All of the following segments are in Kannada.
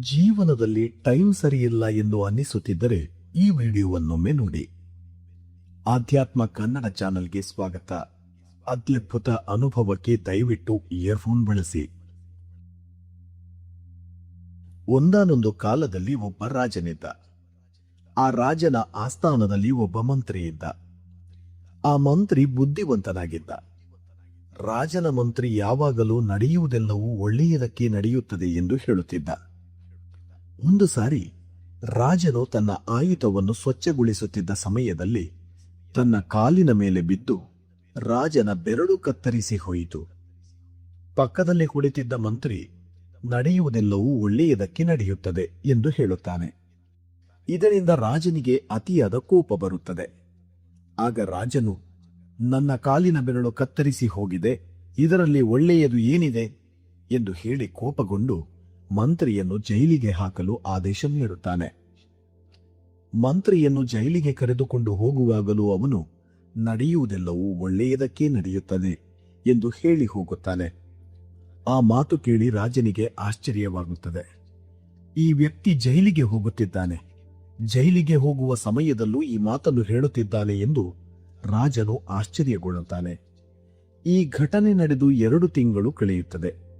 ಜೀವನದಲ್ಲಿ ಟೈಮ್ ಸರಿಯಿಲ್ಲ ಎಂದು ಅನ್ನಿಸುತ್ತಿದ್ದರೆ ಈ ವಿಡಿಯೋವನ್ನೊಮ್ಮೆ ನೋಡಿ. ಆಧ್ಯಾತ್ಮ ಕನ್ನಡ ಚಾನೆಲ್ಗೆ ಸ್ವಾಗತ. ಅದ್ಭುತ ಅನುಭವಕ್ಕೆ ದಯವಿಟ್ಟು ಇಯರ್ಫೋನ್ ಬಳಸಿ. ಒಂದಾನೊಂದು ಕಾಲದಲ್ಲಿ ಒಬ್ಬ ರಾಜನಿದ್ದ. ಆ ರಾಜನ ಆಸ್ಥಾನದಲ್ಲಿ ಒಬ್ಬ ಮಂತ್ರಿ ಇದ್ದ ಆ ಮಂತ್ರಿ ಬುದ್ಧಿವಂತನಾಗಿದ್ದ. ರಾಜನ ಮಂತ್ರಿ ಯಾವಾಗಲೂ ನಡೆಯುವುದೆಲ್ಲವೂ ಒಳ್ಳೆಯದಕ್ಕೆ ನಡೆಯುತ್ತದೆ ಎಂದು ಹೇಳುತ್ತಿದ್ದ. ಒಂದು ಸಾರಿ ರಾಜನು ತನ್ನ ಆಯುಧವನ್ನು ಸ್ವಚ್ಛಗೊಳಿಸುತ್ತಿದ್ದ ಸಮಯದಲ್ಲಿ ತನ್ನ ಕಾಲಿನ ಮೇಲೆ ಬಿದ್ದು ರಾಜನ ಬೆರಳು ಕತ್ತರಿಸಿ ಹೋಯಿತು. ಪಕ್ಕದಲ್ಲಿ ಕುಳಿತಿದ್ದ ಮಂತ್ರಿ, ನಡೆಯುವುದೆಲ್ಲವೂ ಒಳ್ಳೆಯದಕ್ಕೆ ನಡೆಯುತ್ತದೆ ಎಂದು ಹೇಳುತ್ತಾನೆ. ಇದರಿಂದ ರಾಜನಿಗೆ ಅತಿಯಾದ ಕೋಪ ಬರುತ್ತದೆ. ಆಗ ರಾಜನು, ನನ್ನ ಕಾಲಿನ ಬೆರಳು ಕತ್ತರಿಸಿ ಹೋಗಿದೆ, ಇದರಲ್ಲಿ ಒಳ್ಳೆಯದು ಏನಿದೆ? ಎಂದು ಹೇಳಿ ಕೋಪಗೊಂಡು ಮಂತ್ರಿಯನ್ನು ಜೈಲಿಗೆ ಹಾಕಲು ಆದೇಶ ನೀಡುತ್ತಾನೆ. ಮಂತ್ರಿಯನ್ನು ಜೈಲಿಗೆ ಕರೆದುಕೊಂಡು ಹೋಗುವಾಗಲೂ ಅವನು, ನಡೆಯುವುದೆಲ್ಲವೂ ಒಳ್ಳೆಯದಕ್ಕೆ ನಡೆಯುತ್ತದೆ ಎಂದು ಹೇಳಿ ಹೋಗುತ್ತಾನೆ. ಆ ಮಾತು ಕೇಳಿ ರಾಜನಿಗೆ ಆಶ್ಚರ್ಯವಾಗುತ್ತದೆ. ಈ ವ್ಯಕ್ತಿ ಜೈಲಿಗೆ ಹೋಗುತ್ತಿದ್ದಾನೆ. ಜೈಲಿಗೆ ಹೋಗುವ ಸಮಯದಲ್ಲೂ ಈ ಮಾತನ್ನು ಹೇಳುತ್ತಿದ್ದಾನೆ ಎಂದು ರಾಜನು ಆಶ್ಚರ್ಯಗೊಳ್ಳುತ್ತಾನೆ. ಈ ಘಟನೆ ನಡೆದು ಎರಡು ತಿಂಗಳು ಕಳೆಯುತ್ತದೆ.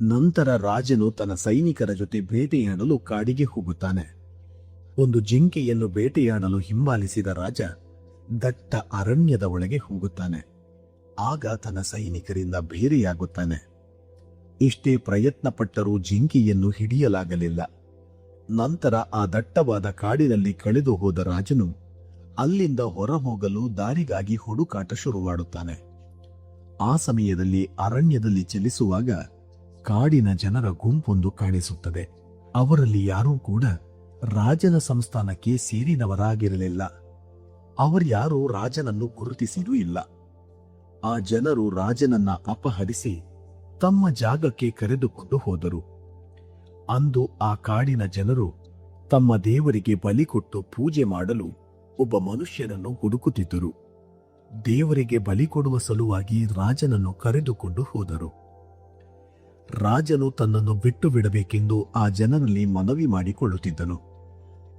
ನಂತರ ರಾಜನು ತನ್ನ ಸೈನಿಕರ ಜೊತೆ ಬೇಟೆಯಾಡಲು ಕಾಡಿಗೆ ಹೋಗುತ್ತಾನೆ. ಒಂದು ಜಿಂಕೆಯನ್ನು ಬೇಟೆಯಾಡಲು ಹಿಂಬಾಲಿಸಿದ ರಾಜ ದಟ್ಟ ಅರಣ್ಯದ ಒಳಗೆ ಹೋಗುತ್ತಾನೆ. ಆಗ ತನ್ನ ಸೈನಿಕರಿಂದ ಬೇರೆಯಾಗುತ್ತಾನೆ. ಇಷ್ಟೇ ಪ್ರಯತ್ನ ಪಟ್ಟರೂ ಜಿಂಕೆಯನ್ನು ಹಿಡಿಯಲಾಗಲಿಲ್ಲ. ನಂತರ ಆ ದಟ್ಟವಾದ ಕಾಡಿನಲ್ಲಿ ಕಳೆದು ಹೋದ ರಾಜನು ಅಲ್ಲಿಂದ ಹೊರಹೋಗಲು ದಾರಿಗಾಗಿ ಹುಡುಕಾಟ ಶುರುವಾಡುತ್ತಾನೆ. ಆ ಸಮಯದಲ್ಲಿ ಅರಣ್ಯದಲ್ಲಿ ಚಲಿಸುವಾಗ ಕಾಡಿನ ಜನರ ಗುಂಪೊಂದು ಕಾಣಿಸುತ್ತದೆ. ಅವರಲ್ಲಿ ಯಾರೂ ಕೂಡ ರಾಜನ ಸಂಸ್ಥಾನಕ್ಕೆ ಸೇರಿದವರಾಗಿರಲಿಲ್ಲ. ಅವರ್ಯಾರೂ ರಾಜನನ್ನು ಗುರುತಿಸಿದೂ ಇಲ್ಲ. ಆ ಜನರು ರಾಜನನ್ನ ಅಪಹರಿಸಿ ತಮ್ಮ ಜಾಗಕ್ಕೆ ಕರೆದುಕೊಂಡು ಹೋದರು. ಅಂದು ಆ ಕಾಡಿನ ಜನರು ತಮ್ಮ ದೇವರಿಗೆ ಬಲಿ ಕೊಟ್ಟು ಪೂಜೆ ಮಾಡಲು ಒಬ್ಬ ಮನುಷ್ಯನನ್ನು ಹುಡುಕುತ್ತಿದ್ದರು. ದೇವರಿಗೆ ಬಲಿ ಕೊಡುವ ಸಲುವಾಗಿ ರಾಜನನ್ನು ಕರೆದುಕೊಂಡು ಹೋದರು. ರಾಜನು ತನ್ನನ್ನು ಬಿಟ್ಟು ಬಿಡಬೇಕೆಂದು ಆ ಜನರಲ್ಲಿ ಮನವಿ ಮಾಡಿಕೊಳ್ಳುತ್ತಿದ್ದನು.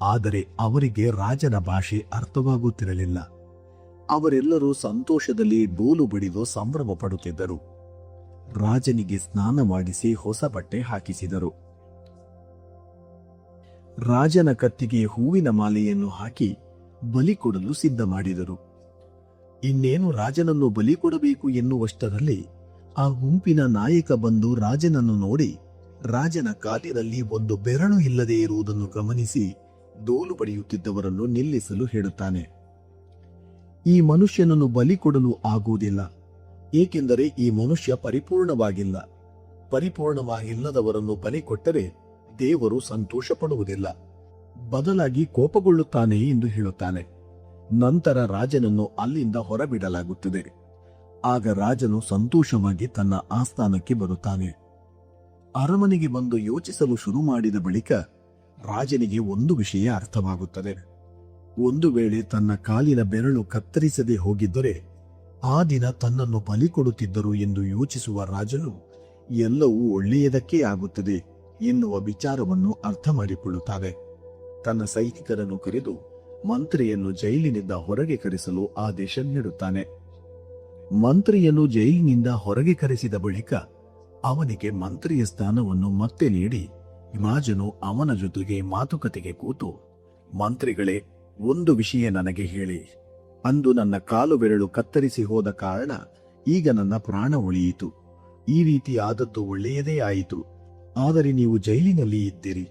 ಆದರೆ ಅವರಿಗೆ ರಾಜನ ಭಾಷೆ ಅರ್ಥವಾಗುತ್ತಿರಲಿಲ್ಲ. ಅವರೆಲ್ಲರೂ ಸಂತೋಷದಲ್ಲಿ ಡೋಲು ಬಡಿದು ಸಂಭ್ರಮ ಪಡುತ್ತಿದ್ದರು. ರಾಜನಿಗೆ ಸ್ನಾನ ಮಾಡಿಸಿ ಹೊಸ ಬಟ್ಟೆ ಹಾಕಿಸಿದರು. ರಾಜನ ಕತ್ತಿಗೆ ಹೂವಿನ ಮಾಲೆಯನ್ನು ಹಾಕಿ ಬಲಿ ಕೊಡಲು ಸಿದ್ಧ ಮಾಡಿದರು ಇನ್ನೇನು ರಾಜನನ್ನು ಬಲಿ ಕೊಡಬೇಕು ಎನ್ನುವಷ್ಟರಲ್ಲಿ ಆ ಗುಂಪಿನ ನಾಯಕ ಬಂದು ರಾಜನನ್ನು ನೋಡಿ, ರಾಜನ ಕಾಲಿನಲ್ಲಿ ಒಂದು ಬೆರಳು ಇಲ್ಲದೆ ಇರುವುದನ್ನು ಗಮನಿಸಿ ದೋಲು ಬಡಿಯುತ್ತಿದ್ದವರನ್ನು ನಿಲ್ಲಿಸಲು ಹೇಳುತ್ತಾನೆ. ಈ ಮನುಷ್ಯನನ್ನು ಬಲಿ ಕೊಡಲು ಆಗುವುದಿಲ್ಲ, ಏಕೆಂದರೆ ಈ ಮನುಷ್ಯ ಪರಿಪೂರ್ಣವಾಗಿಲ್ಲ. ಪರಿಪೂರ್ಣವಾಗಿಲ್ಲದವರನ್ನು ಬಲಿ ಕೊಟ್ಟರೆ ದೇವರು ಸಂತೋಷ ಪಡುವುದಿಲ್ಲ ಬದಲಾಗಿ ಕೋಪಗೊಳ್ಳುತ್ತಾನೆ ಎಂದು ಹೇಳುತ್ತಾನೆ. ನಂತರ ರಾಜನನ್ನು ಅಲ್ಲಿಂದ ಹೊರಬಿಡಲಾಗುತ್ತದೆ. ಆಗ ರಾಜನು ಸಂತೋಷವಾಗಿ ತನ್ನ ಆಸ್ಥಾನಕ್ಕೆ ಬರುತ್ತಾನೆ. ಅರಮನೆಗೆ ಬಂದು ಯೋಚಿಸಲು ಶುರು ಮಾಡಿದ ಬಳಿಕ ರಾಜನಿಗೆ ಒಂದು ವಿಷಯ ಅರ್ಥವಾಗುತ್ತದೆ. ಒಂದು ವೇಳೆ ತನ್ನ ಕಾಲಿನ ಬೆರಳು ಕತ್ತರಿಸದೆ ಹೋಗಿದ್ದರೆ ಆ ದಿನ ತನ್ನನ್ನು ಬಲಿ ಕೊಡುತ್ತಿದ್ದರು ಎಂದು ಯೋಚಿಸುವ ರಾಜನು ಎಲ್ಲವೂ ಒಳ್ಳೆಯದಕ್ಕೆ ಆಗುತ್ತದೆ ಎನ್ನುವ ವಿಚಾರವನ್ನು ಅರ್ಥ ಮಾಡಿಕೊಳ್ಳುತ್ತಾನೆ. ತನ್ನ ಸೈನಿಕರನ್ನು ಕರೆದು ಮಂತ್ರಿಯನ್ನು ಜೈಲಿನಿಂದ ಹೊರಗೆ ಕರೆಸಲು ಆದೇಶ ನೀಡುತ್ತಾನೆ. ಮಂತ್ರಿಯನ್ನು ಜೈಲಿನಿಂದ ಹೊರಗೆ ಕರೆಸಿದ ಬಳಿಕ ಅವನಿಗೆ ಮಂತ್ರಿಯ ಸ್ಥಾನವನ್ನು ಮತ್ತೆ ನೀಡಿ ಹಿಮಾಜನು ಅವನ ಜೊತೆಗೆ ಮಾತುಕತೆಗೆ ಕೂತು, ಮಂತ್ರಿಗಳೇ, ಒಂದು ವಿಷಯ ನನಗೆ ಹೇಳಿ. ಅಂದು ನನ್ನ ಕಾಲು ಬೆರಳು ಕತ್ತರಿಸಿ ಹೋದ ಕಾರಣ ಈಗ ನನ್ನ ಪ್ರಾಣ ಉಳಿಯಿತು. ಈ ರೀತಿ ಆದದ್ದು ಒಳ್ಳೆಯದೇ ಆಯಿತು. ಆದರೆ ನೀವು ಜೈಲಿನಲ್ಲಿ ಇದ್ದೀರಿ.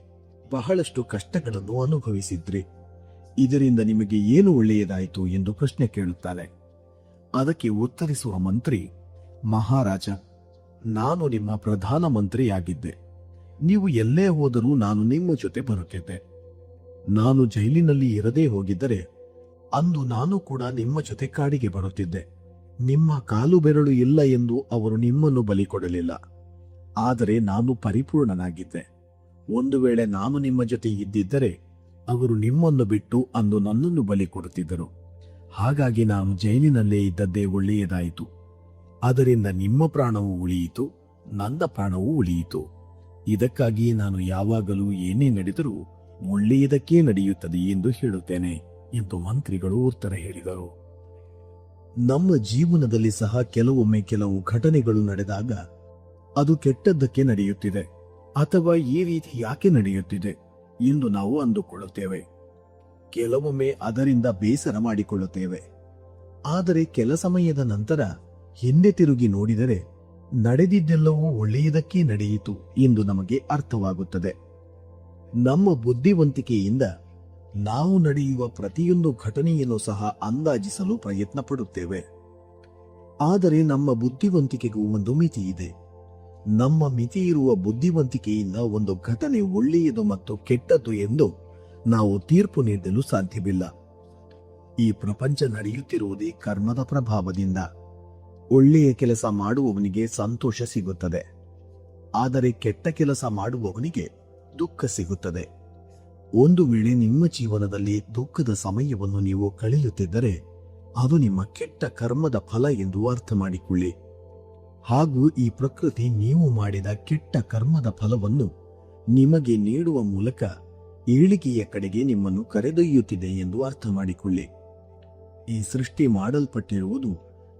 ಬಹಳಷ್ಟು ಕಷ್ಟಗಳನ್ನು ಅನುಭವಿಸಿದ್ರಿ. ಇದರಿಂದ ನಿಮಗೆ ಏನು ಒಳ್ಳೆಯದಾಯಿತು? ಎಂದು ಪ್ರಶ್ನೆ ಕೇಳುತ್ತಾನೆ. ಅದಕ್ಕೆ ಉತ್ತರಿಸುವ ಮಂತ್ರಿ, ಮಹಾರಾಜ, ನಾನು ನಿಮ್ಮ ಪ್ರಧಾನ ಮಂತ್ರಿಯಾಗಿದ್ದೆ. ನೀವು ಎಲ್ಲೇ ಹೋದರೂ ನಾನು ನಿಮ್ಮ ಜೊತೆ ಬರುತ್ತಿದ್ದೆ ನಾನು ಜೈಲಿನಲ್ಲಿ ಇರದೇ ಹೋಗಿದ್ದರೆ ಅಂದು ನಾನು ಕೂಡ ನಿಮ್ಮ ಜೊತೆ ಕಾಡಿಗೆ ಬರುತ್ತಿದ್ದೆ. ನಿಮ್ಮ ಕಾಲು ಬೆರಳು ಇಲ್ಲ ಎಂದು ಅವರು ನಿಮ್ಮನ್ನು ಬಲಿ ಕೊಡಲಿಲ್ಲ. ಆದರೆ ನಾನು ಪರಿಪೂರ್ಣನಾಗಿದ್ದೆ. ಒಂದು ವೇಳೆ ನಾನು ನಿಮ್ಮ ಜೊತೆ ಇದ್ದಿದ್ದರೆ ಅವರು ನಿಮ್ಮನ್ನು ಬಿಟ್ಟು ಅಂದು ನನ್ನನ್ನು ಬಲಿ ಕೊಡುತ್ತಿದ್ದರು. ಹಾಗಾಗಿ ನಾನು ಜೈಲಿನಲ್ಲೇ ಇದ್ದದ್ದೇ ಒಳ್ಳೆಯದಾಯಿತು. ಅದರಿಂದ ನಿಮ್ಮ ಪ್ರಾಣವೂ ಉಳಿಯಿತು ನನ್ನ ಪ್ರಾಣವೂ ಉಳಿಯಿತು. ಇದಕ್ಕಾಗಿ ನಾನು ಯಾವಾಗಲೂ ಏನೇ ನಡೆದರೂ ಒಳ್ಳೆಯದಕ್ಕೇ ನಡೆಯುತ್ತದೆ ಎಂದು ಹೇಳುತ್ತೇನೆ ಎಂದು ಮಂತ್ರಿಗಳು ಉತ್ತರ ಹೇಳಿದರು. ನಮ್ಮ ಜೀವನದಲ್ಲಿ ಸಹ ಕೆಲವೊಮ್ಮೆ ಕೆಲವು ಘಟನೆಗಳು ನಡೆದಾಗ ಅದು ಕೆಟ್ಟದ್ದಕ್ಕೆ ನಡೆಯುತ್ತಿದೆ ಅಥವಾ ಈ ರೀತಿ ಯಾಕೆ ನಡೆಯುತ್ತಿದೆ ಎಂದು ನಾವು ಅಂದುಕೊಳ್ಳುತ್ತೇವೆ. ಕೆಲವೊಮ್ಮೆ ಅದರಿಂದ ಬೇಸರ ಮಾಡಿಕೊಳ್ಳುತ್ತೇವೆ. ಆದರೆ ಕೆಲ ಸಮಯದ ನಂತರ ಹಿಂದೆ ತಿರುಗಿ ನೋಡಿದರೆ ನಡೆದಿದ್ದೆಲ್ಲವೂ ಒಳ್ಳೆಯದಕ್ಕೆ ನಡೆಯಿತು ಎಂದು ನಮಗೆ ಅರ್ಥವಾಗುತ್ತದೆ. ನಮ್ಮ ಬುದ್ಧಿವಂತಿಕೆಯಿಂದ ನಾವು ನಡೆಯುವ ಪ್ರತಿಯೊಂದು ಘಟನೆಯನ್ನು ಸಹ ಅಂದಾಜಿಸಲು ಪ್ರಯತ್ನ ಪಡುತ್ತೇವೆ ಆದರೆ ನಮ್ಮ ಬುದ್ಧಿವಂತಿಕೆಗೂ ಒಂದು ಮಿತಿ ಇದೆ. ನಮ್ಮ ಮಿತಿ ಇರುವ ಬುದ್ಧಿವಂತಿಕೆಯಿಂದ ಒಂದು ಘಟನೆ ಒಳ್ಳೆಯದು ಮತ್ತು ಕೆಟ್ಟದ್ದು ಎಂದು ನಾವು ತೀರ್ಪು ನೀಡಲು ಸಾಧ್ಯವಿಲ್ಲ. ಈ ಪ್ರಪಂಚ ನಡೆಯುತ್ತಿರುವುದೇ ಕರ್ಮದ ಪ್ರಭಾವದಿಂದ. ಒಳ್ಳೆಯ ಕೆಲಸ ಮಾಡುವವನಿಗೆ ಸಂತೋಷ ಸಿಗುತ್ತದೆ. ಆದರೆ ಕೆಟ್ಟ ಕೆಲಸ ಮಾಡುವವನಿಗೆ ದುಃಖ ಸಿಗುತ್ತದೆ. ಒಂದು ವೇಳೆ ನಿಮ್ಮ ಜೀವನದಲ್ಲಿ ದುಃಖದ ಸಮಯವನ್ನು ನೀವು ಕಳೆಯುತ್ತಿದ್ದರೆ, ಅದು ನಿಮ್ಮ ಕೆಟ್ಟ ಕರ್ಮದ ಫಲ ಎಂದು ಅರ್ಥ ಮಾಡಿಕೊಳ್ಳಿ. ಹಾಗೂ ಈ ಪ್ರಕೃತಿ ನೀವು ಮಾಡಿದ ಕೆಟ್ಟ ಕರ್ಮದ ಫಲವನ್ನು ನಿಮಗೆ ನೀಡುವ ಮೂಲಕ ಏಳಿಗೆಯ ಕಡೆಗೆ ನಿಮ್ಮನ್ನು ಕರೆದೊಯ್ಯುತ್ತಿದೆ ಎಂದು ಅರ್ಥ ಮಾಡಿಕೊಳ್ಳಿ ಈ ಸೃಷ್ಟಿ ಮಾಡಲ್ಪಟ್ಟಿರುವುದು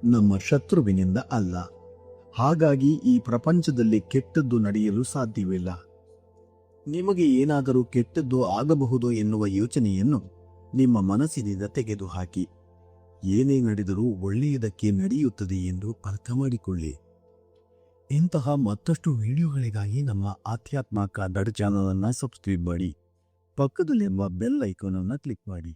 ನಮ್ಮ ಶತ್ರುವಿನಿಂದ ಅಲ್ಲ. ಹಾಗಾಗಿ ಈ ಪ್ರಪಂಚದಲ್ಲಿ ಕೆಟ್ಟದ್ದು ನಡೆಯಲು ಸಾಧ್ಯವಿಲ್ಲ. ನಿಮಗೆ ಏನಾದರೂ ಕೆಟ್ಟದ್ದು ಆಗಬಹುದು ಎನ್ನುವ ಯೋಚನೆಯನ್ನು ನಿಮ್ಮ ಮನಸ್ಸಿನಿಂದ ತೆಗೆದುಹಾಕಿ. ಏನೇ ನಡೆದರೂ ಒಳ್ಳೆಯದಕ್ಕೆ ನಡೆಯುತ್ತದೆ ಎಂದು ಅರ್ಥ ಮಾಡಿಕೊಳ್ಳಿ ಇಂತಹ ಮತ್ತಷ್ಟು ವಿಡಿಯೋಗಳಿಗಾಗಿ ನಮ್ಮ ಆಧ್ಯಾತ್ಮ ಕನ್ನಡ ಚಾನಲನ್ನು ಸಬ್ಸ್ಕ್ರೈಬ್ ಮಾಡಿ. ಪಕ್ಕದಲ್ಲಿರುವ ಬೆಲ್ ಐಕಾನ್ ಅನ್ನು ಕ್ಲಿಕ್ ಮಾಡಿ.